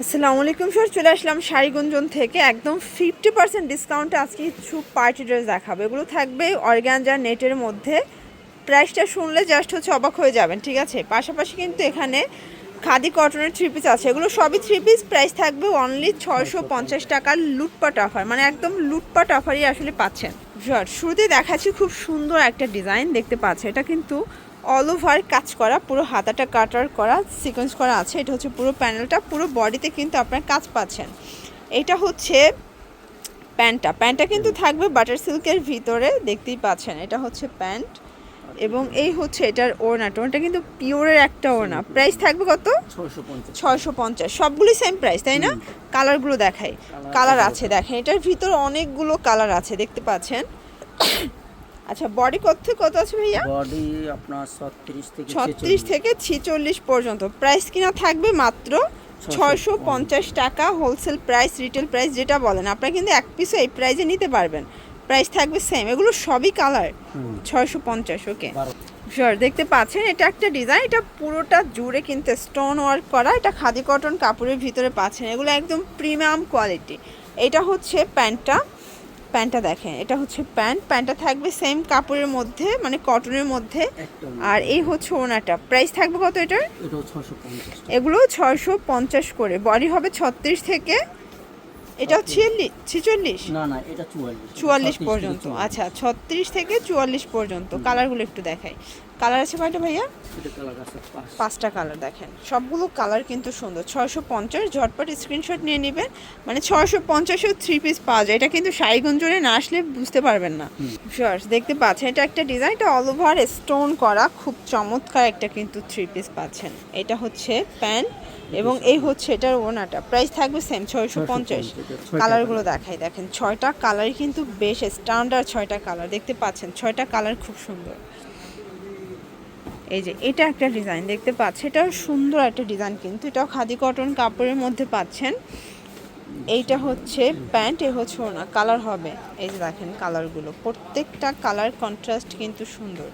আসসালামু আলাইকুম স্যার চলে আসলাম শাড়িগুঞ্জন থেকে। একদম ফিফটি পার্সেন্ট ডিসকাউন্টে আজকে কিছু পার্টি ড্রেস দেখাবো। এগুলো থাকবে অর্গ্যানজা নেটের মধ্যে। প্রাইসটা শুনলে জাস্ট হচ্ছে অবাক হয়ে যাবেন, ঠিক আছে? পাশাপাশি কিন্তু এখানে খাদি কটনের থ্রি পিস আছে। এগুলো সবই থ্রি পিস প্রাইস থাকবে অনলি ছয়শো পঞ্চাশ টাকার লুটপাট অফার মানে একদম লুটপাট অফারই আসলে পাচ্ছেন। শুরুতে দেখাচ্ছি খুব সুন্দর একটা ডিজাইন দেখতে পাচ্ছে এটা কিন্তু অল ওভার কাজ করা পুরো হাতাটা কাটার করা সিকোয়েন্স করা আছে। এটা হচ্ছে পুরো প্যানেলটা পুরো বডিতে কিন্তু আপনার কাজ পাচ্ছেন। এটা হচ্ছে প্যান্টটা প্যান্টটা কিন্তু থাকবে বাটার সিল্কের ভিতরে দেখতেই পাচ্ছেন। এটা হচ্ছে প্যান্ট এবং এই হচ্ছে এটার ওড়নাটা ওটা কিন্তু পিওরের একটা ওড়না। প্রাইস থাকবে কত? ছয়শো পঞ্চাশ। সবগুলি সেম প্রাইস তাই না? কালারগুলো দেখাই। কালার আছে দেখেন। এটার ভিতর অনেকগুলো কালার আছে দেখতে পাচ্ছেন? আচ্ছা বডি কত থেকে কত আছে ভাইয়া? বডি আপনার ছত্রিশ থেকে ছত্রিশ থেকে ছিচল্লিশ পর্যন্ত। প্রাইস কিনা থাকবে মাত্র ছয়শো পঞ্চাশ। টাকা হোলসেল প্রাইস রিটেল প্রাইস যেটা বলেন। আপনারা কিন্তু এক পিসও এই প্রাইসে নিতে পারবেন। প্রাইস থাকবে সেম এগুলো সবই কালার ছয়শো পঞ্চাশ ওকে বারো। শিওর দেখতে পাচ্ছেন এটা একটা ডিজাইন এটা পুরোটা জুড়ে কিন্তু স্টোন ওয়ার্ক করা। এটা খাদি কটন কাপড়ের ভিতরে পাচ্ছেন। এগুলো একদম প্রিমিয়াম কোয়ালিটি এটা হচ্ছে প্যান্টটা। প্যান্টটা দেখেন এটা হচ্ছে প্যান্ট। প্যান্টটা থাকবে সেম কাপড়ের মধ্যে মানে কটনের মধ্যে। আর এই হচ্ছে ওনাটা প্রাইস থাকবে কত এটার? এগুলো ছয়শো পঞ্চাশ করে। বডি হবে ছত্রিশ থেকে এটা ছিয়াল্লিশ ছিচল্লিশ? না না এটা চুয়াল্লিশ। চুয়াল্লিশ পর্যন্ত। আচ্ছা ছত্রিশ থেকে চুয়াল্লিশ পর্যন্ত। কালারগুলো একটু দেখাই। কালার আছে কয়টা ভাইয়া? পাঁচটা কালার দেখেন। সবগুলো কালার কিন্তু সুন্দর। ছয়শো পঞ্চাশ ঝটপট স্ক্রিনশট নিয়ে নেবেন। মানে ছয়শো পঞ্চাশেও থ্রি পিস পাওয়া যায়। এটা কিন্তু শাড়িগঞ্জনে না আসলে বুঝতে পারবেন না। শিওর দেখতে পাচ্ছেন এটা একটা ডিজাইন এটা অল ওভার স্টোন করা। খুব চমৎকার একটা কিন্তু থ্রি পিস পাচ্ছেন। এটা হচ্ছে প্যান্ট এবং এই হচ্ছে এটার ওনাটা। প্রাইস থাকবে সেম ছয়শো পঞ্চাশ। কালারগুলো দেখাই। দেখেন ছয়টা কালারই কিন্তু বেশ স্ট্যান্ডার্ড ছয়টা কালার দেখতে পাচ্ছেন ছয়টা কালার খুব সুন্দর। এই যে, এটা একটা ডিজাইন দেখতে পাচ্ছেন এটাও সুন্দর একটা ডিজাইন কিন্তু। এটাও খাদি কটন কাপড়ের মধ্যে পাচ্ছেন। এইটা হচ্ছে প্যান্ট, এ হচ্ছে ওনা কালার হবে। এই যে দেখেন কালারগুলো প্রত্যেকটা কালার কন্ট্রাস্ট কিন্তু সুন্দর।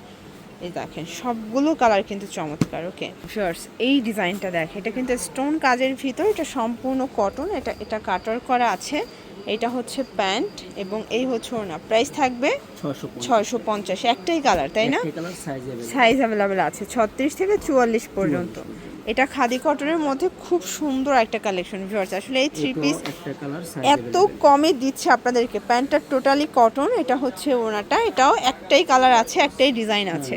এই দেখেন, সবগুলো কালার কিন্তু চমৎকার ওকে শিওর্স এই ডিজাইনটা দেখে এটা কিন্তু স্টোন কাজের ভিতর, এটা সম্পূর্ণ কটন এটা এটা কাটার করা আছে। এটা হচ্ছে প্যান্ট এবং এই হচ্ছে ওনা প্রাইস থাকবে ছয়শো পঞ্চাশ। একটাই কালার তাই না? সাইজ অ্যাভেলেবেল আছে ছত্রিশ থেকে চুয়াল্লিশ পর্যন্ত। এটা খাদি কটনের মধ্যে খুব সুন্দর একটা কালেকশন ভিউয়ার্স আসলে এই থ্রি পিস এত কমে দিচ্ছে আপনাদেরকে। প্যান্টটা টোটালি কটন এটা হচ্ছে ওনাটা এটাও একটাই কালার আছে একটাই ডিজাইন আছে।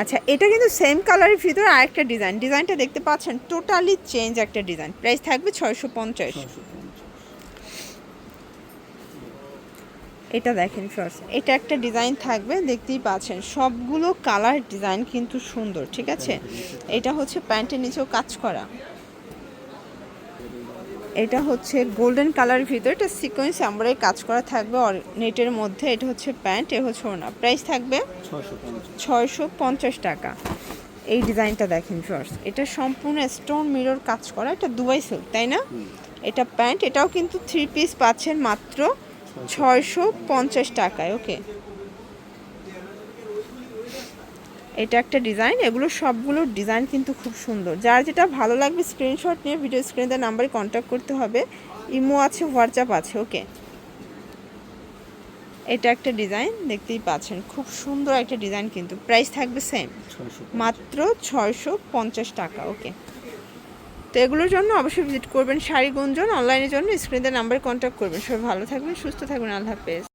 আচ্ছা এটা কিন্তু সেম কালারের ভিতরে আরেকটা ডিজাইন ডিজাইনটা দেখতে পাচ্ছেন টোটালি চেঞ্জ একটা ডিজাইন প্রাইস থাকবে ছয়শো পঞ্চাশ ছয়শো পঞ্চাশ এটা দেখেন ফার্স্ট এটা একটা ডিজাইন থাকবে দেখতেই পাচ্ছেন। সবগুলো কালার ডিজাইন কিন্তু সুন্দর ঠিক আছে? এটা হচ্ছে প্যান্টের নিচেও কাজ করা। এটা হচ্ছে গোল্ডেন কালারের ভিতরে এটা সিকোয়েন্স আমরাই কাজ করা থাকবে অর নেটের মধ্যে এটা হচ্ছে প্যান্ট এ হচ্ছে ওনা প্রাইস থাকবে ছয়শো পঞ্চাশ। টাকা। এই ডিজাইনটা দেখেন ফার্স্ট এটা সম্পূর্ণ স্টোন মিরর কাজ করা এটা দুবাই সিল্ক তাই না? এটা প্যান্ট এটাও কিন্তু থ্রি পিস পাচ্ছেন মাত্র ছয়শো পঞ্চাশ টাকায় ওকে এটা একটা ডিজাইন এগুলো সবগুলো ডিজাইন কিন্তু খুব সুন্দর। যার যেটা ভালো লাগবে স্ক্রিনশট নিয়ে ভিডিও স্ক্রিনে নাম্বারে কন্ট্যাক্ট করতে হবে। ইমো আছে হোয়াটসঅ্যাপ আছে ওকে এটা একটা ডিজাইন দেখতেই পাচ্ছেন খুব সুন্দর একটা ডিজাইন কিন্তু। প্রাইস থাকবে সেম মাত্র ছয়শো পঞ্চাশ টাকা ওকে তো এগুলোর জন্য অবশ্যই ভিজিট করবেন। শাড়ি গুঞ্জন অনলাইনের জন্য স্ক্রিনের নাম্বার কন্ট্যাক্ট করবেন। সবাই ভালো থাকবেন, সুস্থ থাকবেন। আল্লাহ হাফেজ।